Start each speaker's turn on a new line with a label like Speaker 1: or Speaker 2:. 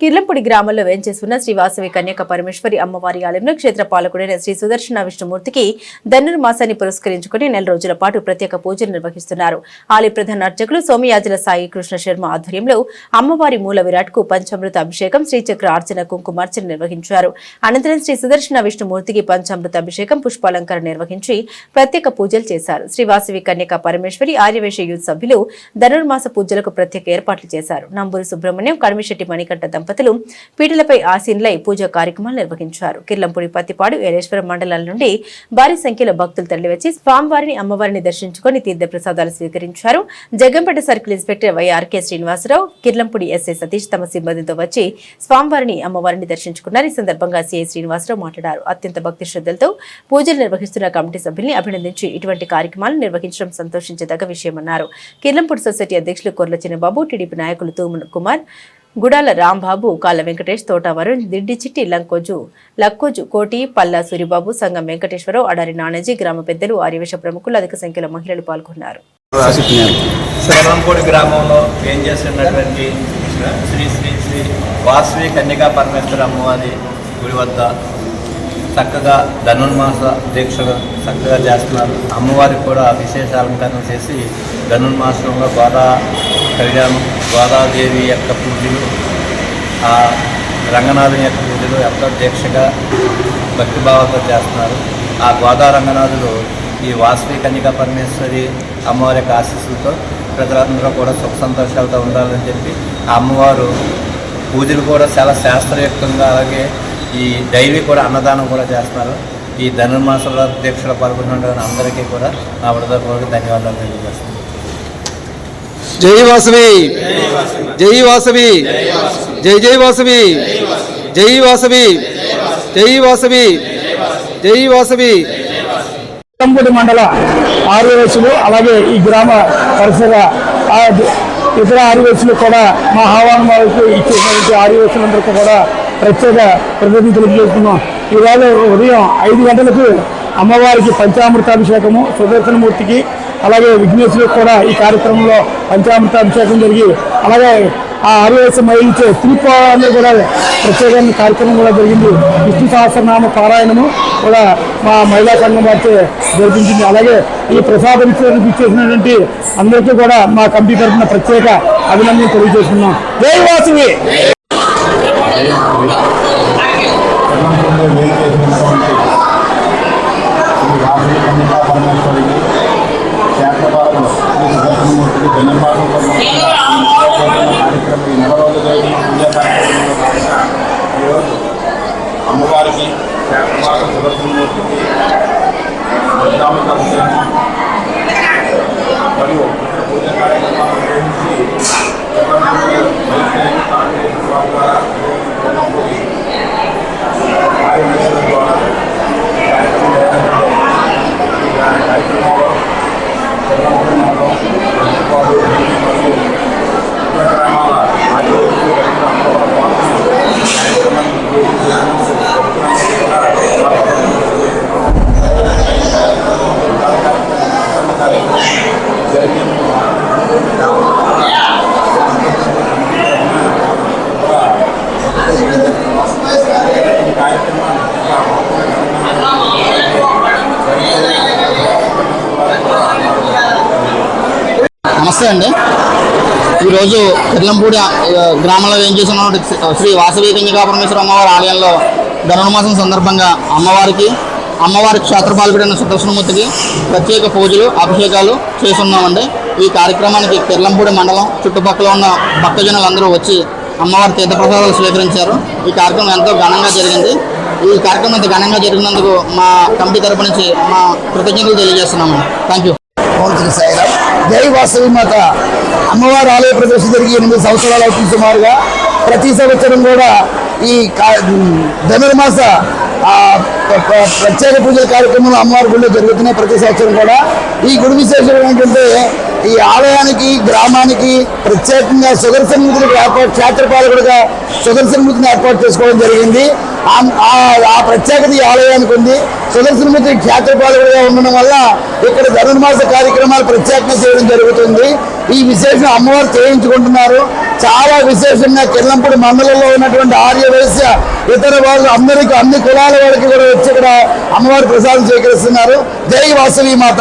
Speaker 1: కిర్లంపూడి గ్రామంలో వేంచేస్తున్న శ్రీ వాసవి కన్యక పరమేశ్వరి అమ్మవారి ఆలయంలో క్షేత్ర పాలకుడైన శ్రీ సుదర్శన విష్ణుమూర్తికి ధనుర్మాసాన్ని పురస్కరించుకుని నెల రోజుల పాటు ప్రత్యేక పూజలు నిర్వహిస్తున్నారు. ఆలయ ప్రధాన అర్చకులు సోమయాజుల సాయి కృష్ణ శర్మ ఆధ్వర్యంలో అమ్మవారి మూల విరాట్కు పంచామృత అభిషేకం శ్రీచక్ర అర్చన కుంకుమార్చన నిర్వహించారు. అనంతరం శ్రీ సుదర్శన విష్ణుమూర్తికి పంచామృత అభిషేకం పుష్పాలంకరణ నిర్వహించి ప్రత్యేక పూజలు చేశారు. శ్రీ వాసవి కన్యక పరమేశ్వరి ఆర్యవేశ యూత్ సభ్యులు ధనుర్మాస పూజలకు ప్రత్యేక ఏర్పాట్లు చేశారు. నంబూరు సుబ్రహ్మణ్యం కడిమిశెట్టి మణికంఠ దంపతులు పీటలపై ఆసీన్లై పూజా కార్యక్రమాలు నిర్వహించారు. కిర్లంపూడి పత్తిపాడు ఏలేశ్వరం మండలాల నుండి భారీ సంఖ్యలో భక్తులు తరలివచ్చి స్వామివారిని అమ్మవారిని దర్శించుకుని తీర్థ ప్రసాదాలు స్వీకరించారు. Jaggampeta circle inspector YRK Srinivasarao Kirlampudi SI Satish తమ సిబ్బందితో వచ్చి స్వామివారిని అమ్మవారిని దర్శించుకున్నారు. ఈ సందర్భంగా సిఐ శ్రీనివాసరావు మాట్లాడారు. అత్యంత భక్తి శ్రద్ధలతో పూజలు నిర్వహిస్తున్న కమిటీ సభ్యుల్ని అభినందించి ఇటువంటి కార్యక్రమాలు నిర్వహించడం సంతోషించదగ్గ విషయమన్నారు. కిర్లంపూడి సొసైటీ అధ్యక్షులు కొర్ల చిన్నబాబు టీడీపీ నాయకులు తూము కుమార్ గుడాల రాంబాబు కాళ్ళ వెంకటేష్ తోట వరుణ్ దిడ్డి చిట్టి లంకోజు లక్కోజు కోటి పల్లా సూరిబాబు సంగం వెంకటేశ్వరరావు అడారి నానాజీ గ్రామ పెద్దలు ఆర్యవేశ ప్రముఖులు అధిక సంఖ్యలో మహిళలు పాల్గొన్నారు.
Speaker 2: గ్రామంలో ఏం చేస్తున్నటువంటి శ్రీ శ్రీ శ్రీ వాసవి కన్యకా పరమేశ్వర అమ్మవారి గుడి వద్ద చక్కగా ధనుర్మాస దీక్షలు చక్కగా చేస్తున్నారు. అమ్మవారికి కూడా విశేష అలంకరణ చేసి ధనుర్మాసంలో గోదా కళ్యాణం గోదాదేవి యొక్క పూజలు ఆ రంగనాథుని యొక్క పూజలు ఎంతో దీక్షగా భక్తిభావంతో చేస్తున్నారు. ఆ గోదా రంగనాథులు ఈ వాసవి కన్యకా పరమేశ్వరి అమ్మవారి యొక్క ఆశీస్సులతో ప్రజలందరూ కూడా సుఖ సంతోషాలతో ఉండాలని చెప్పి ఆ అమ్మవారు పూజలు కూడా చాలా శాస్త్రయుక్తంగా అలాగే ఈ డైలీ కూడా అన్నదానం కూడా చేస్తున్నారు. ఈ ధనుర్మాసంలో దీక్షలో పాల్గొన్న అందరికీ కూడా నా హృదయపూర్వక ధన్యవాదాలు తెలియజేస్తున్నాను.
Speaker 3: జై వాసవి. జై వాసవి. జై జై వాసవి. జై వాసవి. జై వాసవి. జై వాసవి.
Speaker 4: కంపూడి మండల ఆర్యవేసులు అలాగే ఈ గ్రామ పరిసర ఇతర ఆర్యవేసులు కూడా మా ఆహ్వానాలకు ఇచ్చేసినటువంటి ఆర్యవేసులందరికీ కూడా ప్రత్యేక కృతజ్ఞతలు తెలియజేస్తున్నాం. ఈవేళ ఉదయం ఐదు గంటలకు అమ్మవారికి పంచామృతాభిషేకము సుదర్శనమూర్తికి అలాగే విఘ్నేశ్వరికి కూడా ఈ కార్యక్రమంలో పంచామృతాభిషేకం జరిగి అలాగే ఆ ఆర్యవేశ మహిళించే తిరుపాలని కూడా ప్రత్యేకమైన కార్యక్రమం కూడా జరిగింది. విష్ణు సహస్రనామ పారాయణము కూడా మా మహిళా సంఘం వారితో జరిపించింది. అలాగే ఈ ప్రసాదం ఇచ్చేసినటువంటి అందరికీ కూడా మా కమిటీ తరఫున ప్రత్యేక అభినందన తెలియజేస్తున్నాం. జై వాసవి!
Speaker 5: అమ్మవారికి శాస్త్రపాలక సుదర్శనమూర్తికి పంచామృత అభిషేకం మరియు ఇతర పూజా కార్యక్రమాలు నిర్వహించి
Speaker 6: నమస్తే అండి. ఈరోజు కిర్లంపూడి గ్రామంలో ఏం చేసిన శ్రీ వాసవి కన్యకా అమ్మవారి ఆలయంలో ధనుర్మాసం సందర్భంగా అమ్మవారికి అమ్మవారి క్షేత్రపాలకుడైన సుదర్శనమూర్తికి ప్రత్యేక పూజలు అభిషేకాలు చేస్తున్నామండి. ఈ కార్యక్రమానికి కిర్లంపూడి మండలం చుట్టుపక్కల ఉన్న భక్తజనులందరూ వచ్చి అమ్మవారి తీర్థప్రసాదాలు స్వీకరించారు. ఈ కార్యక్రమం ఎంతో ఘనంగా జరిగింది. ఈ కార్యక్రమం ఇంత ఘనంగా జరిగినందుకు మా కమిటీ తరపు నుంచి మా కృతజ్ఞతలు తెలియజేస్తున్నాము థ్యాంక్ యూ
Speaker 4: ఓం శ్రీ సాయిరామ్. జై వాసవి మాత. అమ్మవారి ఆలయ ప్రదర్శన జరిగి ఎనిమిది సంవత్సరాలు అవుతుంది సుమారుగా. ప్రతి సంవత్సరం కూడా ఈ ధనుర్మాస ప్రత్యేక పూజల కార్యక్రమాలు అమ్మవారి గుడిలో జరుగుతున్నాయి ప్రతి సంవత్సరం కూడా. ఈ గుడి విశేషం ఏంటంటే
Speaker 7: ఈ ఆలయానికి గ్రామానికి ప్రత్యేకంగా సుదర్శన మూర్తిని ఏర్పాటు క్షేత్రపాలకుడిగా సుదర్శన మూర్తిని ఏర్పాటు చేసుకోవడం జరిగింది. ఆ- ప్రత్యేకత ఈ ఆలయానికి ఉంది. సుదర్శనమూర్తి క్షేత్రపాలకుడిగా ఉండడం వల్ల ఇక్కడ ధనుర్మాస కార్యక్రమాలు ప్రత్యేకంగా చేయడం జరుగుతుంది. ఈ విశేషం అమ్మవారు చేయించుకుంటున్నారు. చాలా విశేషంగా కిర్లంపూడి మండలంలో ఉన్నటువంటి ఆర్య వైశ్య ఇతర వాళ్ళు అందరికీ అన్ని కులాల వారికి కూడా వచ్చి ఇక్కడ అమ్మవారి ప్రసాదం స్వీకరిస్తున్నారు. జై వాసవి మాత.